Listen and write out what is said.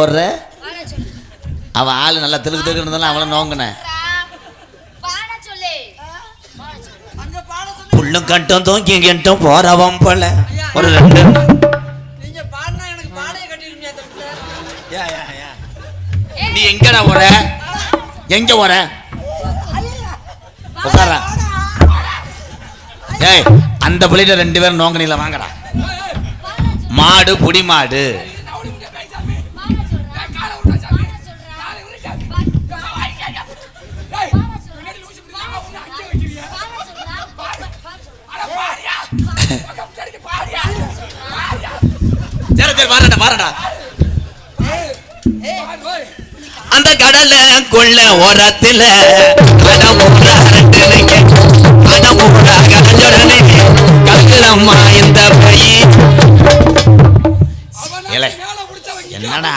ஓடுற அவன் ஆள் நல்லா திருக்கு திருக்கு இருந்தாலும் அவளை நோங்கினேன் புள்ளும் கட்டும் தூக்கி கட்டும் போறவன் போல. ஒரு ரெண்டு நீ எங்கடா ஓட எங்க ஓட உட்கார. ஏய் அந்த பிள்ளைகிட்ட ரெண்டு பேரும் நோங்கினில வாங்கடா. மாடு புடி மாடு. சரி சரி வாரடா வாரடா அந்த கடலை கொள்ள ஓரத்துல இந்த என்னடா?